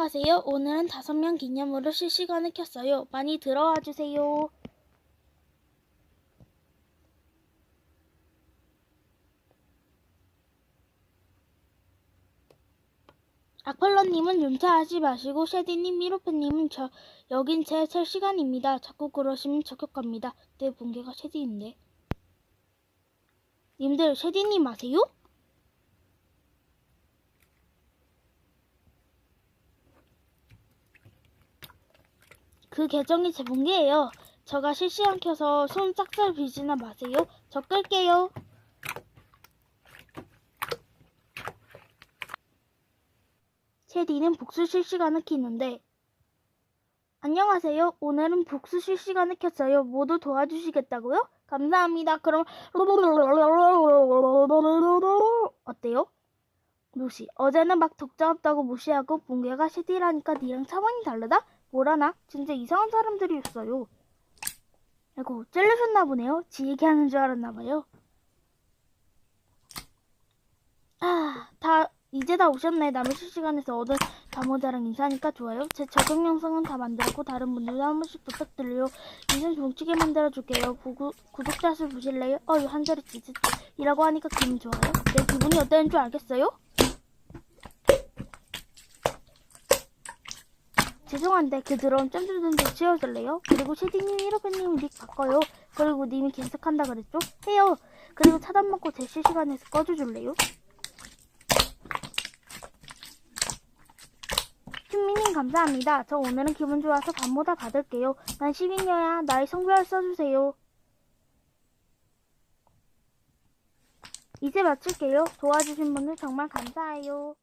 안녕하세요. 오늘은 다섯 명 기념으로 실시간을 켰어요. 많이 들어와 주세요. 악펄러님은 윤차하지 마시고 쉐디님, 미로페님은 저 여긴 제셀 시간입니다. 자꾸 그러시면 저격갑니다. 내 bun개가 쉐디인데. 님들 쉐디님 아세요? 그 계정이 제 bun개예요. 저가 실시간 켜서 손 싹살 비지나 마세요. 저 끌게요. 쉐디는 복수 실시간을 키는데 안녕하세요. 오늘은 복수 실시간을 켰어요. 모두 도와주시겠다고요? 감사합니다. 그럼 어때요? 루시 어제는 막 독자 없다고 무시하고 붕괴가 쉐디라니까 니랑 차원이 다르다? 뭐라나? 진짜 이상한 사람들이 있어요. 아이고 찔르셨나 보네요. 지 얘기하는 줄 알았나 봐요. 아, 다 이제 다 오셨네. 남은 실시간에서 얻은 다모자랑 인사하니까 좋아요. 제 적용 영상은 다 만들었고 다른 분들도 한 번씩 부탁드려요. 인생 뭉치게 만들어줄게요. 구구, 구독자 수 보실래요? 어유 한 자리 찌릿 이라고 하니까 기분 좋아요. 내 기분이 어땠는 줄 알겠어요? 죄송한데 그 더러운 짬들좀 지워줄래요? 그리고 쉐디님, 이로베님 닉 바꿔요. 그리고 님이 계속한다 그랬죠? 해요. 그리고 차단 먹고 제 실시간에서 꺼줘줄래요? 춘미님 감사합니다. 저 오늘은 기분 좋아서 밤보다 받을게요. 난 10인여야 나의 성별 써주세요. 이제 마칠게요. 도와주신 분들 정말 감사해요.